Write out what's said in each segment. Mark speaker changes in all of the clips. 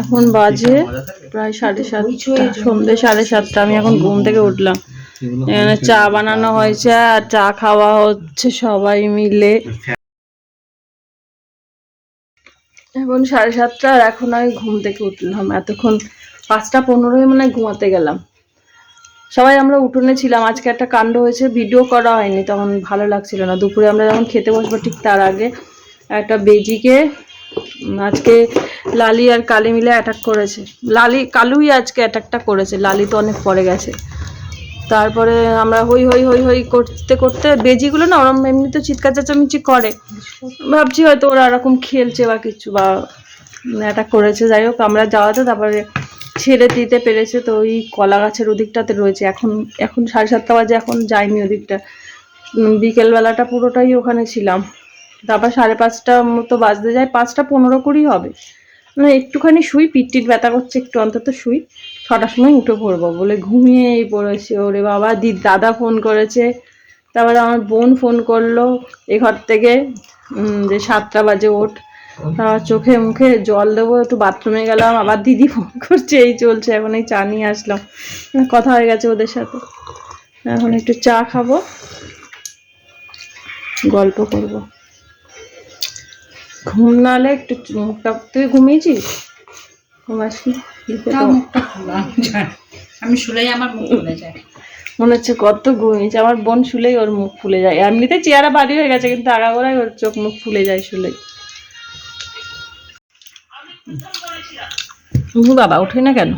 Speaker 1: এখন বাজে প্রায় সাড়ে সাতটা সন্ধ্যে সাড়ে সাতটা আমি এখন ঘুম থেকে উঠলাম। এখানে চা বানানো হয়েছে আর চা খাওয়া হচ্ছে সবাই মিলে। এখন সাড়ে সাতটা আর এখন আমি ঘুম থেকে উঠলাম। এতক্ষণ পাঁচটা পনেরোই মানে ঘুমাতে গেলাম। সবাই আমরা উঠোনে ছিলাম আজকে একটা কাণ্ড হয়েছে ভিডিও করা হয়নি তখন ভালো লাগছিল না। দুপুরে আমরা যখন খেতে বসবো ঠিক তার আগে একটা বেজিকে আজকে লালি আর কালি মিলে অ্যাটাক করেছে। লালি, কালুই আজকে অ্যাটাকটা করেছে। লালি তো অনেক পরে গেছে। তারপরে আমরা হই হই হই হই করতে করতে বেজিগুলো না, ওরম এমনি তো চিৎকার চেঁচামেচি করে। ভাবছি হয়তো ওরা এরকম খেলছে বা কিছু বা অ্যাটাক করেছে। যাই হোক, আমরা যাওয়াতে তারপরে ছেড়ে দিতে পেরেছে। তো ওই কলা গাছের ওদিকটাতে রয়েছে। এখন এখন সাড়ে সাতটা বাজে, এখন যাইনি ওদিকটা। বিকেলবেলাটা পুরোটাই ওখানে ছিলাম। তারপর সাড়ে পাঁচটা মতো বাজতে যায়, পাঁচটা পনেরো কুড়ি হবে। মানে একটুখানি শুই পিট টিট ব্যথা করছে, একটু অন্তত শুই। ছটার সময় উঠে পড়ব, বলে ঘুমিয়েই পড়েছে ওরে বাবা, দি, দাদা ফোন করেছে। তারপরে আমার বোন ফোন করল, এ ঘর থেকে যে সাতটা বাজে ওঠ। চোখে মুখে জল দেবো, একটু বাথরুমে গেলাম, আবার দিদি ফোন করছে, এই চলছে, এখন এই চা নিয়ে আসলাম। কথা হয়ে গেছে ওদের সাথে। এখন একটু চা খাব, গল্প করব। ঘুম না হলে একটু মুখটা তুই ঘুমিয়েছিস? ঘুমাসনি।
Speaker 2: মুখটা খোলা আমি শুলেই আমার মুখ খুলে যায়।
Speaker 1: মনে হচ্ছে কত ঘুমিয়েছে আমার বোন শুলেই ওর মুখ ফুলে যায়। এমনিতে চেহারা ভারী হয়ে গেছে কিন্তু আগাগোড়াই ওর চোখ মুখ ফুলে যায় শুলেই। বাবা ওঠে না কেন?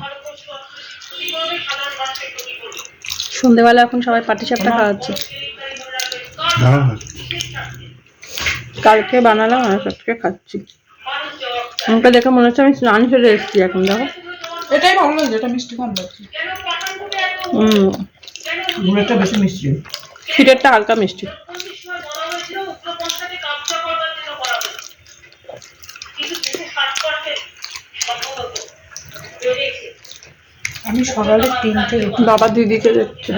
Speaker 1: সন্ধেবেলা এখন সবাই পাটি সাপটা খাওয়াচ্ছে কালকে বানালাম আর আজকে খাচ্ছি। আমাকে দেখে মনে হচ্ছে আমি স্নান সেরে এসেছি এখন দেখো।
Speaker 2: এটাই ভালো লাগছে এটা মিষ্টি কম লাগছে
Speaker 1: হুম।
Speaker 2: গুড়েরটা বেশি মিষ্টি।
Speaker 1: ক্ষীরেরটা হালকা মিষ্টি।
Speaker 2: আমি সকালে তিনটে
Speaker 1: বাবা দিদিকে দেখছে।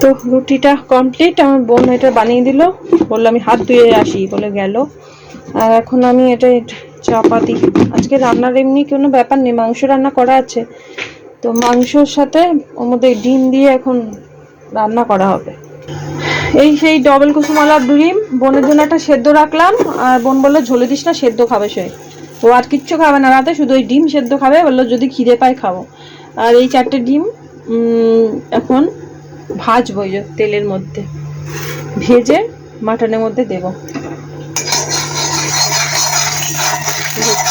Speaker 1: তো রুটিটা কমপ্লিট আমার বোন এটা বানিয়ে দিল। বলল, আমি হাত ধুয়ে আসি, বলে গেল। আর এখন আমি এটা চাপাতি। আজকে রান্নার এমনি কোনো ব্যাপার নেই, মাংস রান্না করা আছে। তো মাংসর সাথে ওর মধ্যে ডিম দিয়ে এখন রান্না করা হবে। এই সেই ডবল কুসুমালার ডিম, বোনের জন্য একটা সেদ্ধ রাখলাম। আর বোন বলল, ঝোলে দিস না, সেদ্ধ খাবে সে। ও আর কিচ্ছু খাবে না, রাতে শুধু ওই ডিম সেদ্ধ খাবে। বলল, যদি খিদে পায়, খাব। আর এই চারটে ডিম এখন ভাজবো তেলের মধ্যে। ভেজে মাটনের মধ্যে দেব।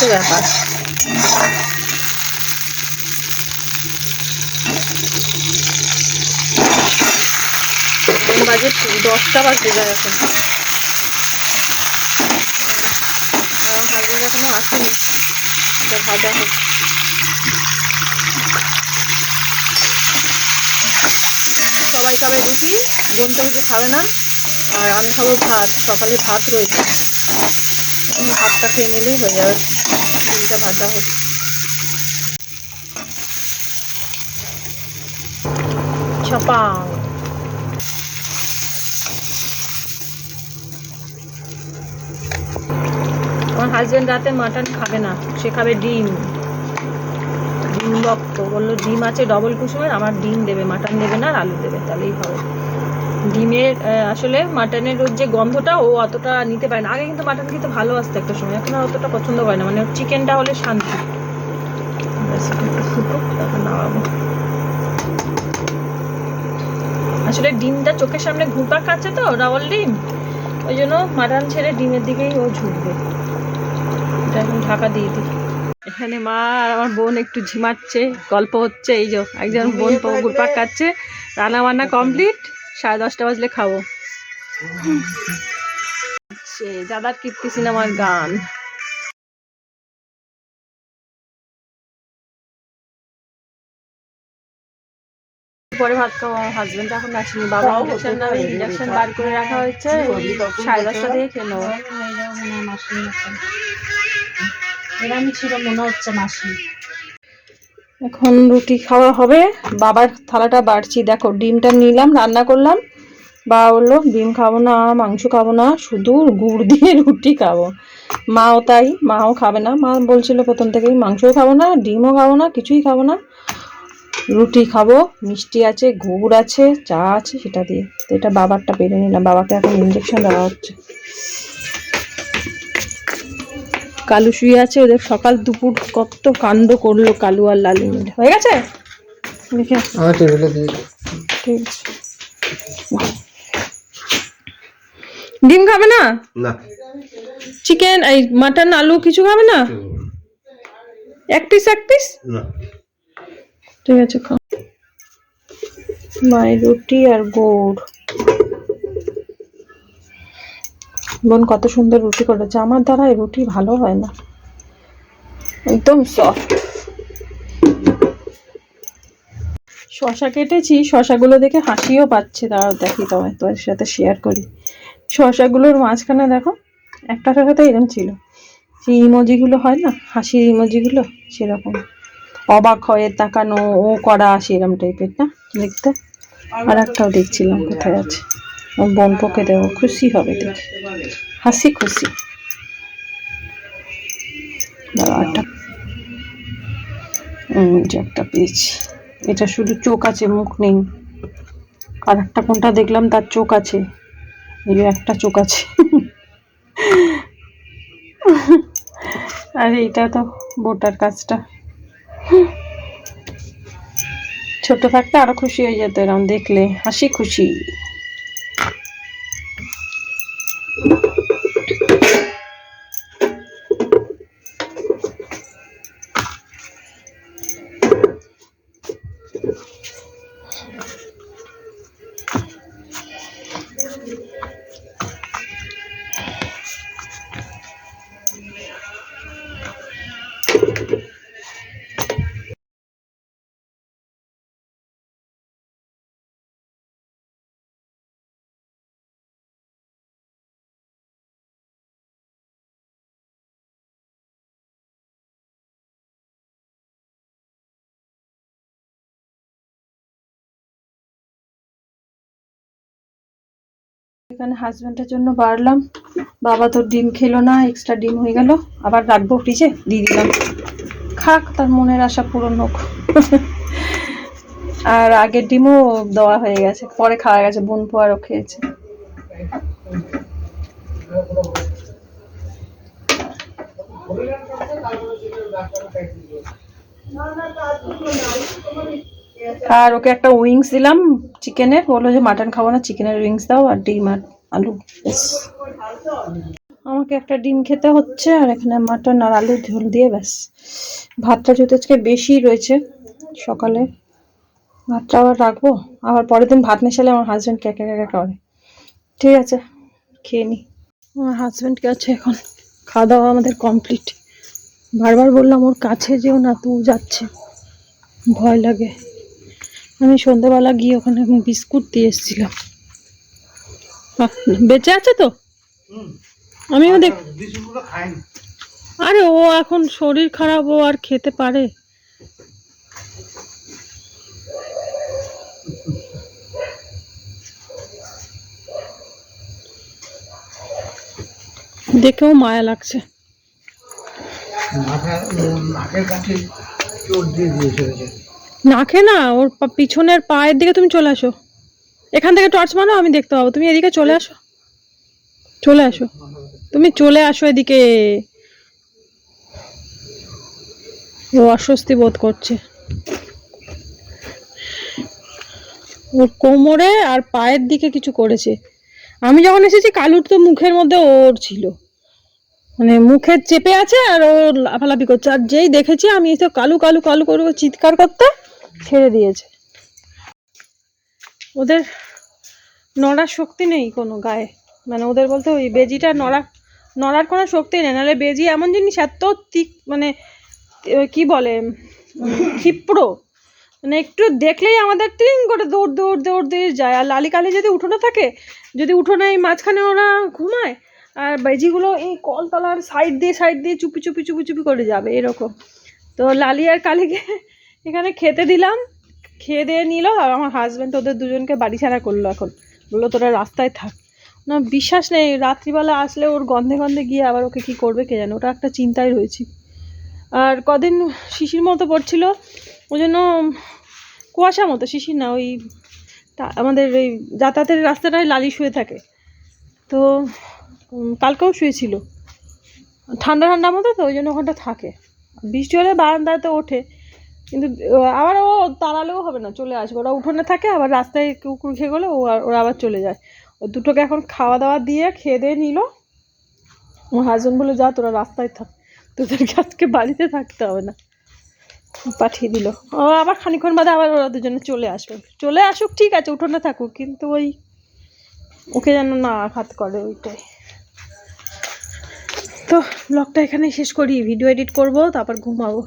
Speaker 1: ব্যাপার। বাজে দশটা বাজতে যায় এখন। হাজবেন্ড এখনও আসেনি। ভাজা হচ্ছে। সবাই খাবে রুটি বোন তো কিছু খাবে না। আর আমি খাব ভাত, সকালে ভাত রয়েছে। ভাতটা খেয়ে নিলেই হয়ে যাবে। ভাজা হচ্ছে ছাপাং আমার হাজবেন্ড রাতে মাটন খাবে না, সে খাবে ডিম। ডিম ভক্ত বলল, ডিম আছে ডবল কুসুমের, আমার ডিম দেবে মাটন দেবে না আর আলু দেবে, তাহলেই হবে। ডিমের আসলে মাটনের ওর যে গন্ধটা, ও অতটা নিতে পারে না। আগে কিন্তু মাটন খেতে ভালো আসতো একটা সময়, এখন আর অতটা পছন্দ করে না। মানে চিকেনটা হলে শান্তি। আসলে ডিমটা চোখের সামনে ঘুরপাক খাচ্ছে তো ডাবল ডিম। ওই জন্য মাটন ছেড়ে ডিমের দিকেই ও ঝুঁকবে। এটা এখন ঢাকা দিয়ে দিই। এখানে মা আর আমার বোন একটু ঝিমাচ্ছে গল্প হচ্ছে এই যে একজন বোন ঘুরপাক খাচ্ছে রান্না বান্না কমপ্লিট সাড়ে দশটা বাজলে খাব। সে দাদার কীর্তি সিনেমার গান। পরে ভাত খাব আমার হাজবেন্ড এখন আসেনি বাবা ইঞ্জেকশন নামে ইঞ্জেকশন বার করে রাখা হয়েছে সাড়ে দশটা দিয়ে খেয়ে নেব।
Speaker 2: এরকম ছিল, মনে হচ্ছে মাসি।
Speaker 1: এখন রুটি খাওয়া হবে। বাবার থালাটা বাড়ছি। দেখো, ডিমটা নিলাম, রান্না করলাম। বাবা বলল, ডিম খাব না, মাংস খাব না, শুধু গুড় দিয়ে রুটি খাব। মাও তাই, মাও খাবে না। মা বলছিল প্রথম থেকেই, মাংসও খাব না, ডিমও খাব না, কিছুই খাব না। রুটি খাব, মিষ্টি আছে, গুড় আছে, চা আছে, সেটা দিয়ে। তো এটা বাবারটা পেরে নিলাম। বাবাকে এখন ইঞ্জেকশন দেওয়া হচ্ছে। কালু শুয়ে আছে ওদের সকাল দুপুর কত কাণ্ড করল কালু আর লালু মিলে। হয়ে গেছে? দেখে। ঠিক আছে। ডিম খাবে না?
Speaker 3: না।
Speaker 1: চিকেন এই মাটন আলু কিছু খাবে না? এক পিস এক পিস
Speaker 3: না।
Speaker 1: ঠিক আছে খাও। মায়ের রুটি আর গুড়। বোন কত সুন্দর রুটি করেছে। আমার দ্বারা এই রুটি ভালো হয় না। একদম সফট শশা কেটেছি, শশাগুলো দেখে হাসিও পাচ্ছে দাঁড়াও দেখি তোমায় তোমার সাথে শেয়ার করি। শশাগুলোর মাঝখানে দেখো, একটা শশাতে এরকম ছিল। সেই ইমোজিগুলো হয় না, হাসির ইমোজিগুলো সেরকম। অবাক হয়ে তাকানো, ও করা সেরকম টাইপের না, দেখতে? আর একটাও দেখছিলাম কোথায় আছে। ওর বোন পোকে দেবো, খুশি হবে দেখে হাসি খুশি। একটা পেয়েছি। এটা শুধু চোখ আছে, মুখ নেই। আর একটা কোনটা দেখলাম, তার চোখ আছে। এই একটা চোখ আছে। আর এইটা তো বোটার কাজটা। ছোট থাকতে আরও খুশি হয়ে যেত এরকম দেখলে, হাসি খুশি। Thank you. এখানে হাজব্যান্ডের জন্য বাড়লাম। বাবা তো ডিম খেলো না এক্সট্রা ডিম হয়ে গেল। আবার রাখব ফ্রিজে দিয়ে দিলাম। খাক, তার মনের আশা পূরণ হোক। আর আগের ডিমও দেওয়া হয়ে গেছে, পরে খাওয়া গেছে বোন পোয়ারও খেয়েছে। আর ওকে একটা উইংস দিলাম চিকেনের, বলল যে মাটন খাব না, চিকেনের উইংস দাও আর ডিম আর আলু। আমাকে একটা ডিম খেতে হচ্ছে আর এখানে মাটন আর আলু ঝোল দিয়ে ব্যাস। ভাতটা যেহেতু আজকে বেশি রয়েছে সকালে, ভাতটা আবার রাখব। আবার পরের দিন ভাত মেশালে আমার হাজব্যান্ড ক্যাকা ক্যাকা করে। ঠিক আছে, খেয়ে নি। আমার হাজব্যান্ড আছে এখন। খাওয়া দাওয়া আমাদের কমপ্লিট বারবার বললাম ওর কাছে যেও না তু যাচ্ছে। ভয় লাগে। আমি সন্ধ্যাবেলা গিয়ে ওখানে বিস্কুট দিয়ে এসেছিলাম। বেঁচে আছে তো? আমিও দেখ আরে ও এখন শরীর খারাপ ও আর খেতে পারে। দেখেও মায়া লাগছে।
Speaker 3: মাথা নাকের কাছে চোট দিয়ে দিয়েছে ওকে।
Speaker 1: নাকে না, ওর পিছনের পায়ের দিকে তুমি চলে আসো। এখান থেকে টর্চ মারো আমি দেখতে পাবো। তুমি এদিকে চলে আসো। চলে আসো। তুমি চলে আসো এদিকে। ও অস্বস্তি বোধ করছে। ওর কোমরে আর পায়ের দিকে কিছু করেছে। আমি যখন এসেছি, কালুর তো মুখের মধ্যে ওর ছিল। মানে মুখে চেপে আছে আর ও লাফালাফি করছে। আর যেই দেখেছি, আমি তো কালু কালু কালু করে ও চিৎকার করতে। ছেড়ে দিয়েছে। ওদের নড়ার শক্তি নেই কোনো গায়ে। মানে ওদের বলতে ওই বেজিটা নড়া, নড়ার কোনো শক্তি নেই। নাহলে বেজি এমন জিনিস, এত তিক মানে কি বলে, ক্ষিপ্র। মানে একটু দেখলেই আমাদের টিং করে দৌড় দৌড় দৌড় দিয়ে যায়। আর লালি কালি যদি উঠোনে থাকে, যদি উঠোনে এই মাঝখানে ওরা ঘুমায়, আর বেজিগুলো এই কলতলার সাইড দিয়ে সাইড দিয়ে চুপি চুপি চুপি চুপি করে যাবে, এরকম। তো লালি আর কালীকে এখানে খেতে দিলাম, খেয়ে দিয়ে নিল, আর আমার হাজব্যান্ড ওদের দুজনকে বাড়ি ছাড়া করল এখন। বলল, তোরা রাস্তায় থাক। না, বিশ্বাস নেই, রাত্রিবেলা আসলে ওর গন্ধে গন্ধে গিয়ে আবার ওকে কী করবে কে জানে, ওটা একটা চিন্তায় রয়েছি। আর কদিন শিশির মতো পড়ছিল, ওই জন্য কুয়াশা মতো, শিশির না, ওই আমাদের ওই যাতায়াতের রাস্তাটায় লালি শুয়ে থাকে। তো কালকেও শুয়েছিল। ঠান্ডা ঠান্ডা মতো তো, ওই জন্য ওখানটা থাকে। বৃষ্টি হলে বারান্দায় তো ওঠে। কিন্তু আবার ও তাড়ালেও হবে না, চলে আসবে। ওরা উঠোনে থাকে, আবার রাস্তায় কুকুর খেয়ে গেলে ও ওরা আবার চলে যায়। ও দুটোকে এখন খাওয়া দাওয়া দিয়ে, খেয়ে দিয়ে নিল। আমার হাজব্যান্ড বলে যা, তোরা রাস্তায় থাক। তোদেরকে আজকে বাড়িতে থাকতে হবে না। পাঠিয়ে দিল। ও আবার খানিক্ষণ বাদে আবার ওরা দুজনে চলে আসবে। চলে আসুক, ঠিক আছে, উঠোনে থাকুক, কিন্তু ওই, ওকে যেন না আঘাত করে ওইটাই। তো ব্লগটা এখানেই শেষ করি। ভিডিও এডিট করব, তারপর ঘুমাবো।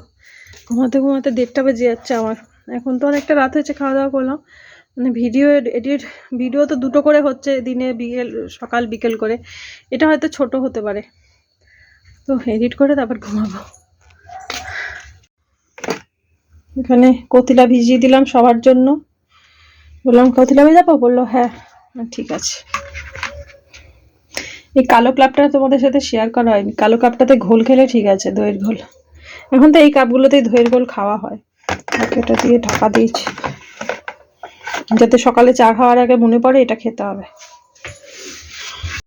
Speaker 1: ঘুমাতে ঘুমাতে দেড়টা বেজে যাচ্ছে আমার। এখন তো অনেকটা রাত হয়েছে খাওয়া দাওয়া করলাম। মানে ভিডিও এডিট ভিডিও তো দুটো করে হচ্ছে দিনে বিকেল সকাল বিকেল করে। এটা হয়তো ছোট হতে পারে। তো এডিট করে তারপর ঘুমাবো। এখানে কতিলা ভিজিয়ে দিলাম সবার জন্য। বললাম কতিলা ভেজাবো বলল হ্যাঁ হ্যাঁ, ঠিক আছে। এই কালো ক্লাবটা তোমাদের সাথে শেয়ার করা হয়নি। কালো ক্লাবটাতে ঘোল খেলে ঠিক আছে দইয়ের ঘোল। এখন তো এই কাপগুলোতেই দইয়ের গোল খাওয়া হয়। এটা দিয়ে ঢাকা দিয়েছি। যাতে সকালে চা খাওয়ার আগে মনে পড়ে, এটা খেতে হবে।